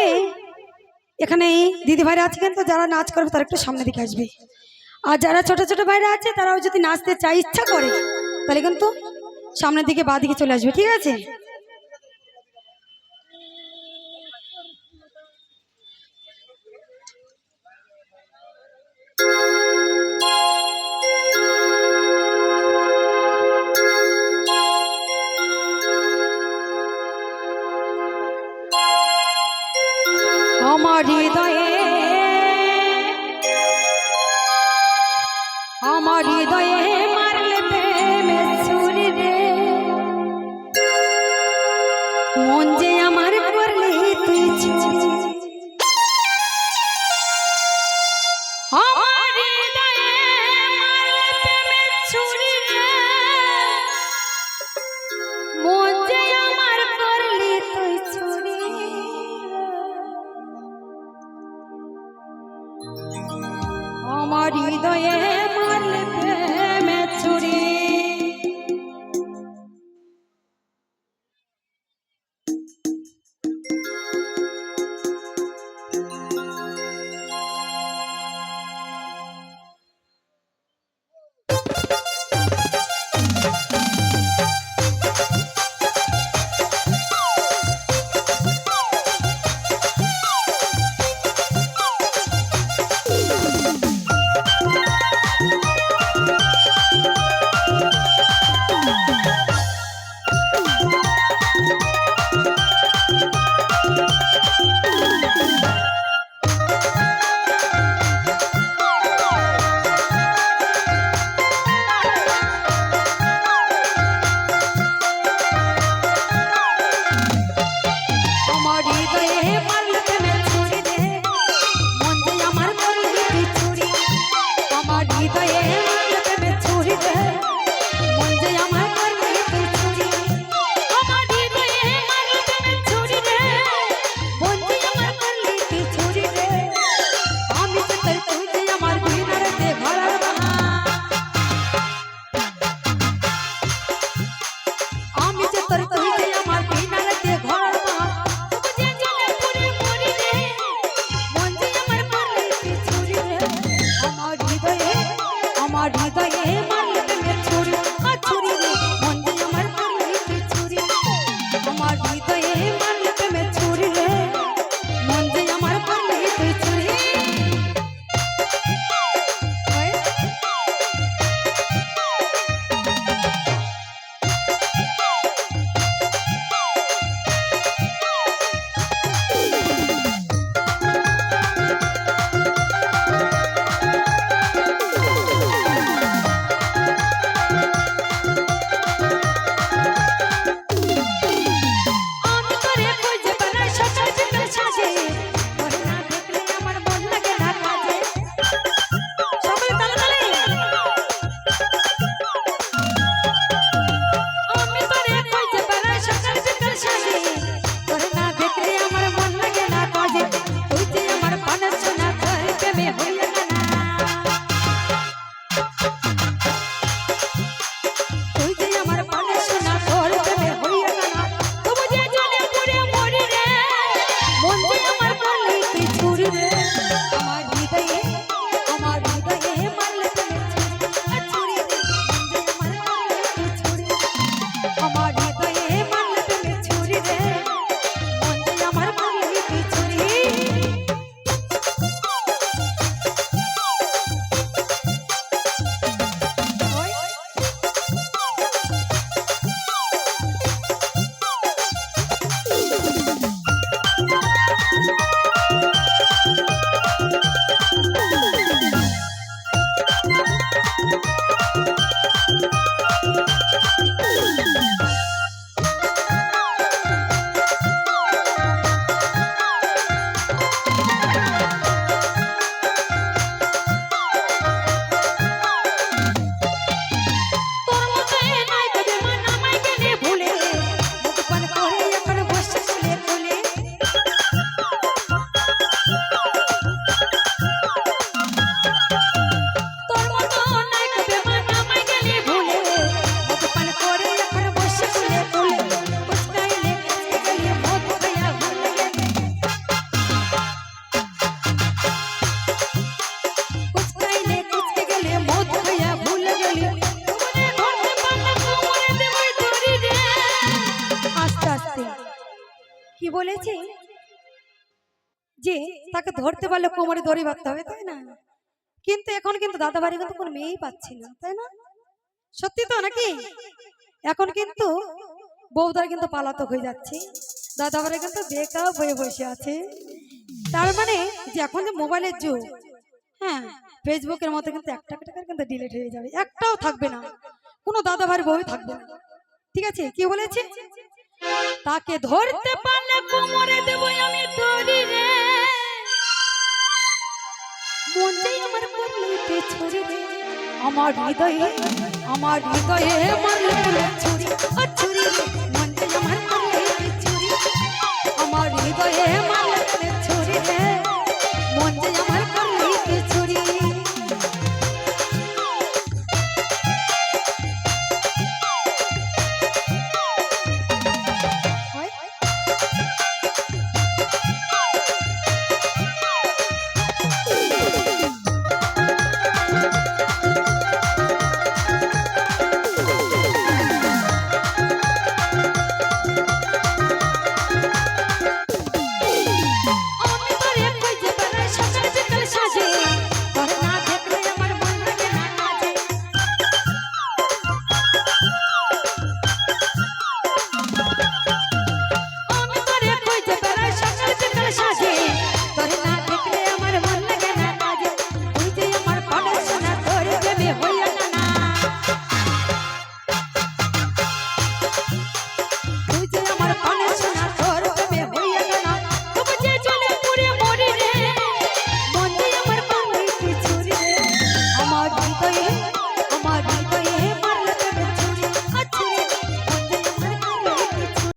আসবে এখানে দিদি ভাইরা আছে কিন্তু, যারা নাচ করবে তারা একটু সামনে দিকে আসবে। আর যারা ছোট ছোট ভাইরা আছে, তারাও যদি নাচতে চাই ইচ্ছা করে, তাহলে কিন্তু সামনের দিকে বাঁ দিকে চলে আসবে, ঠিক আছে? যে তাকে ধরতে পারলে কোমরে দড়ি বাঁধতে হবে, তাই না? কিন্তু এখন কিন্তু দাদা বাড়ি কিন্তু কোনো মেয়েই পাচ্ছি না, তাই না? সত্যি তো নাকি? এখন কিন্তু বউদার কিন্তু পালাতক হয়ে যাচ্ছে। দাদা বাড়ি কিন্তু বেকা হয়ে বসে আছে। তার মানে যে এখন যে মোবাইলের যুগ হ্যাঁ ফেসবুকের মতো কিন্তু একটা টাকার কিন্তু ডিলিট হয়ে যাবে। একটাও থাকবে না। কোনো দাদা ভাইয়ের বউই থাকবে না। ঠিক আছে? কি বলেছে? তাকে ধরতে পারলে কোমরে দেব আমি দড়ি রে। মন চাই আমার ছুরি রে আমার হৃদয়ে আমার হৃদয়ে মন ছড়ি। আমার